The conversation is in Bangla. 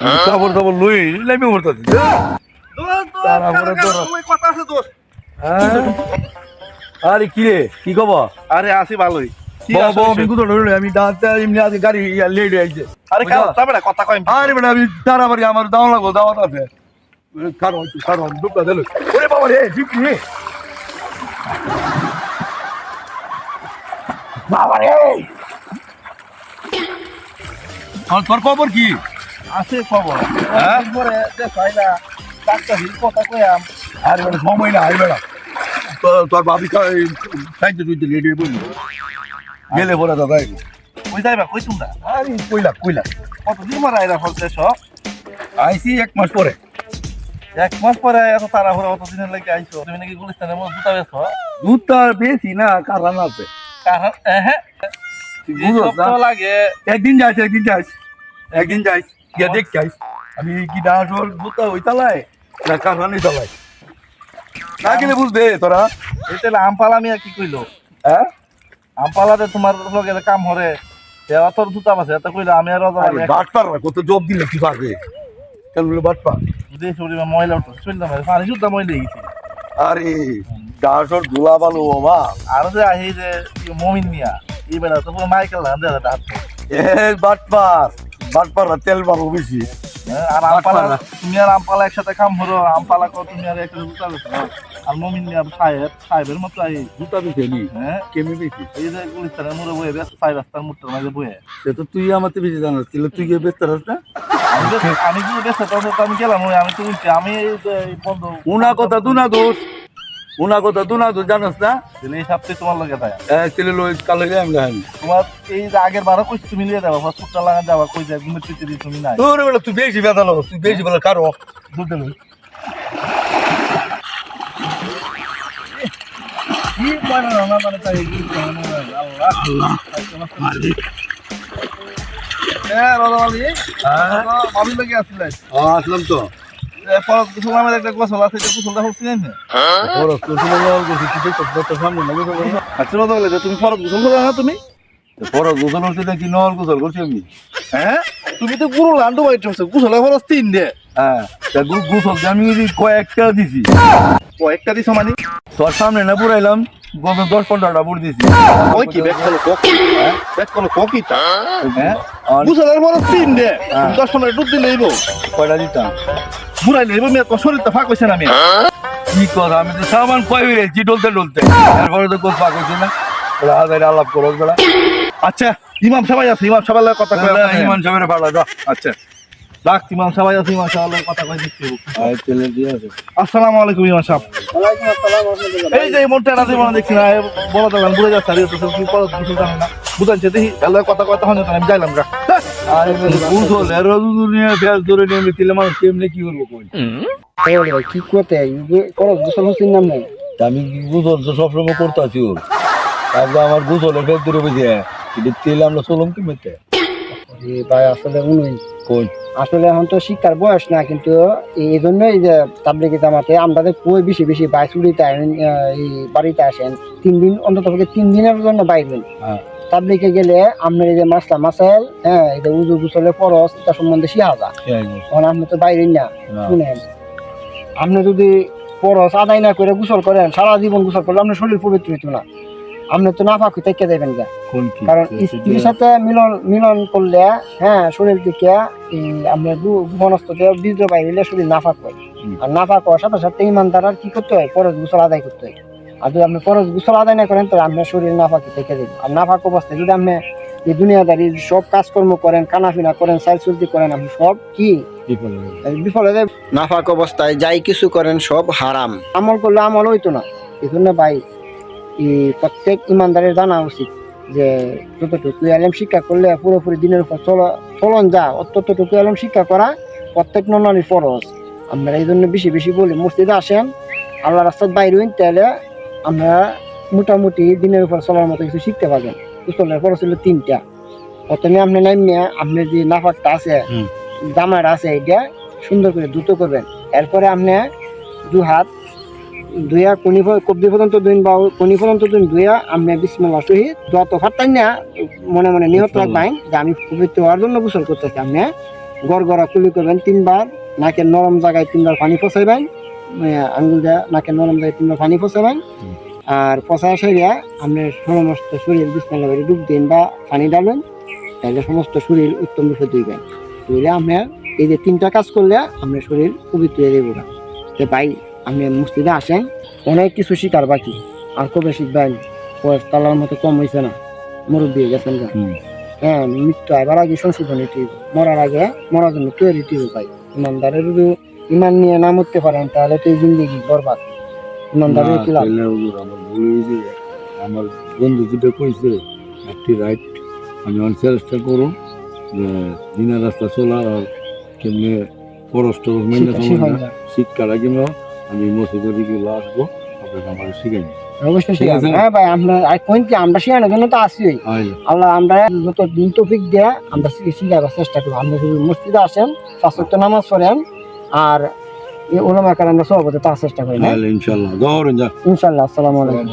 খবর খবর লই লাইমে মরতাছি তারপরে তোরা- কথা আছে দোষ হ্যাঁ? আরে কি রে কি খবর? আরে আসি ভালোই। আমি গাড়ি লেট হয়েছে আরে কারণ তারপরে কথা কই আরে বেটা আমি তাড়াতাড়ি আমার দাওয়া লাগো দাওয়াত আছে। কারণ কারণ দুঃখা দিল ওরে বাবা রে ঠিক রে বাবা রে! তোর খবর কি? আছে খবর। হ্যাঁ? পরে দেখাইলা ডাক্তার হিল কথা কইয়াম আরে বেটা সময় না আরে বেটা তোর তোর ভাবি খাইতে তুই হয়ে বললি গেলে পরে দাদা কই যাইবা কই তোমরা? আরে কইলা কইলা। কতদিন মারা এরা ফলতে সব? আইসি এক মাস পরে। এক মাস পরে এত তাড়াহুড়া অত দিনের লাগে আইছো? তুমি নাকি গুলিস্তানের মধ্যে জুতা বেছো দুধ তো বেশি না কারণ আছে। কারণ না? তো লাগে। একদিন যাইস একদিন যাইস। একদিন যাইস। গিয়ে দেখ যাইস আমি কি ডাঁটোর জুতা ওই তালায় না কারখানি তালায়। না গেলে বুঝবে তোরা। তাহলে আমপালা মিয়া কি কইলো? হ্যাঁ? আমপালাতে তোমার লগে কাম হরে এ অত জুতা বাসে এত কইলো আমি আর বাটপার না, কত জব দিলে কি থাকে কেন বলে বাটপার? দেশ উড়িবা ময়লা উঠো চললাম পানি জুতা ময়লা গেছি। আরে ডাঁটোর ধুলা বালু বাবা আর যে আহি যে মমিন মিয়া এই বেলা তো পুরো মাইকেল দেয় হাত এ বাটপার। বাটপার না, তেল বাবু বেশি আর আমপালা তুমি আর আমপালা একসাথে কাম হরো আমপালা কো তুমি আর একটা জুতা বেছো আর মমিন মিয়া সাহেব সাহেবের মতো আই জুতা বেশি নি? হ্যাঁ। কেমনি বেশি এই যে গুলিস্তানের মুড়ে বয়ে রাস্তার মুড়টার মাঝে বয়ে। সে তো তুই আমার তো বেশি জানাস তাহলে তুই গিয়ে ব্যস্ত রাস না? আমি ব্যস্ত- কিন্তু ব্যস্ত তখন তো আমি গেলাম আমি তো আমি এই বন্ধ উনা কথা দু না দোষ। উনা কথা দু না দোষ জানাস না? তাহলে এই সপ্তাহে তোমার লগে তাই এক ছেলে লই কালে যাই আমি দেখানি তোমার এই যে আগের বারও কইছি তুমি নিয়ে যাবা হসপিটাল লাগান যাবা কই যায় ঘুমের দিয়ে তুমি নাই। তোর বেলা তুই বেশি বেদালো তুই বেশি বেলা কারও কি মানে না মানে তাই কি আল্লাহ। হ্যাঁ? রাজা মালি ভাবি লাগে আসলে আসলাম তো। গোসল একটা গোসল আছে গোসলটা হচ্ছে না বড় সামনে আচ্ছা তুমি ফরত গোসল করো না তুমি? বড় গোসল হচ্ছে নাকি নল গোসল করছি আমি। হ্যাঁ? তুমি তো পুরো লান্ডু বাইট হচ্ছে গোসলের খরচ তিন দে। হ্যাঁ তা গোসল আমি কয়েকটা দিছি। কয়েকটা দিছো মানে? তোর সামনে না পুরাইলাম গত দশ পনেরোটা পড়ে দিছি। ওই কি ব্যাগ করল ককি? ব্যাগ করল হ্যাঁ? তিন দে। দশ পনেরো ডুব দিলে এইব কয়টা দিতাম? মেয়ে তোর শরীর তো ফাঁক হয়েছে না মেয়ে কি কথা আমি তো সামান কয় হয়েছি ডলতে ডলতে। তারপরে তো হয়েছে না। ওরা হাজারে আলাপ করো বেড়া আচ্ছা ইমাম সবাই আছে ইমাম সবাই কথা ইমান ইমান সাহেবের ভাড়া দাও আচ্ছা। রাখ ইমাম সবাই আছে ইমাম সবাই কথা দিয়ে আছে আসসালামু আলাইকুম ইমাম সাহেব। এই যে মোটটা রাতে মনে দেখছি না বড় দোকান বুড়ে যাচ্ছে আর কি পড়া কিছু জানে না। বুঝাচ্ছে দেখি এলাকায় কথা কথা হয় না আমি যাইলাম গা কি করতে? নাম নাই? আমি কি তো সবসময় করতে ওর? তারপর আমার গুজলে ফেস ধরে বেঁচে তেল তেলে আমরা চলম কি মেতে ভাই আসলে উনুই কই? আসলে এখন তো শিক্ষার বয়স না কিন্তু এই জন্যই যে তাবলিগে জামাতে আমাদের কই বেশি বেশি এই বাড়িতে আসেন তিন দিন অন্তত তিন দিনের জন্য বাইরেন। হ্যাঁ। গেলে আপনার এই যে মাসলা মাসাইল হ্যাঁ এই যে উজু গুসলের পরস সম্বন্ধে এখন আপনি তো বাইরেন না না। শুনেন। আপনি যদি পরস আদায় না করে গোসল করেন সারা জীবন গোসল করলে আপনার শরীর পবিত্র হইতো না। আপনি তো না ফাঁকি থেকে দেবেন যা কোন কি? কারণ স্ত্রীর সাথে মিলন মিলন করলে হ্যাঁ শরীর থেকে এই আপনার ঘনস্থ বীর্য বাইরে শরীর নাফাক হয়। আর নাফাক হওয়ার সাথে সাথে ইমানদার আর কি করতে হয়? ফরজ গোসল আদায় করতে হয়। আর যদি আপনি ফরজ গোসল আদায় না করেন তাহলে আপনার শরীর নাফাকি থেকে দেবে আর নাফাক অবস্থায় যদি আপনি এই দুনিয়াদারি সব কাজকর্ম করেন কানাফিনা করেন সাইল চুলতি করেন আপনি সব কি? বিফল হয়ে যাবে। নাফাক অবস্থায় যাই কিছু করেন সব হারাম। আমল করলে আমল হইতো না। এই জন্য ভাই প্রত্যেক ইমানদারের জানা উচিত যে যতটুকু আলম শিক্ষা করলে পুরোপুরি দিনের উপর চল চলন যা অতটুকু আলম শিক্ষা করা প্রত্যেক ননারই ফরজ। আমরা এই জন্য বেশি বেশি বলি মসজিদে আসেন আল্লাহ রাস্তার বাইরে হইন তাহলে আমরা মোটামুটি দিনের উপর চলার মতো কিছু শিখতে পারবেন। কুশলের ফরজ ছিল তিনটা। প্রথমে আপনি নামিয়ে আপনি যে নাফাকটা আছে জামাটা আছে এটা সুন্দর করে দ্রুত করবেন। এরপরে আপনি দু হাত দুইয়া কোনি প- কবজি পর্যন্ত দুইন বা কোনি পর্যন্ত দুইন দুইয়া আপনি বিসমিল্লাহ সহিত যত ফাটাই না মনে মনে নিহত রাখবেন যে আমি পবিত্র হওয়ার জন্য গোসল করতেছি। আপনি গড় গড়া কুলি করবেন তিনবার নাকের নরম জায়গায় তিনবার পানি পচাইবেন আঙ্গুল দেওয়া নাকের নরম জায়গায় তিনবার পানি পচাইবেন। আর পচা সেরিয়া আপনি সমস্ত শরীর বিছনালা করে ডুব দিন বা পানি ডালবেন তাহলে সমস্ত শরীর উত্তম রূপে ধুইবেন। ধুইলে আপনার এই যে তিনটা কাজ করলে আপনার শরীর পবিত্র হয়ে যাবে। তো ভাই আপনি মসজিদে আসেন অনেক কিছু শিকার বাকি আর কবে শিখবেন বয়স তালার মতো কম হয়েছে না মুরব্বী গেছেন। হুম। হ্যাঁ মৃত্যু আবার আগে সংশোধন হইব। মরার আগে মরার জন্য তৈরি হইব ভাই ইমানদারের যদি ইমান নিয়ে না মরতে পারেন তাহলে তো এই জিন্দগি বরবাদ ইমানদারের কি লাভ আমার ভুল হয়েছে আমার বন্ধু যেটা কইছে একটি রাইট আমি অনেক চেষ্টা করো যে দিনের রাস্তা চলা আর কেমনে খরচ টরচ মেনে আমি মসজিদের দিকে আসব আপনাকে আমার শিখাই অবশ্যই ঠিক হ্যাঁ ভাই আমরা আর কোন কি আমরা শিখানোর জন্য তো আসি আল্লাহ আমরা যত দিন তৌফিক দেয়া আমরা শিখাবার চেষ্টা করব। আমরা যদি মসজিদে আসেন পাঁচ নামাজ পড়েন আর এই আমরা তার চেষ্টা করি ইনশাল্লাহ। ইনশাল্লাহ আসসালামু আলাইকুম।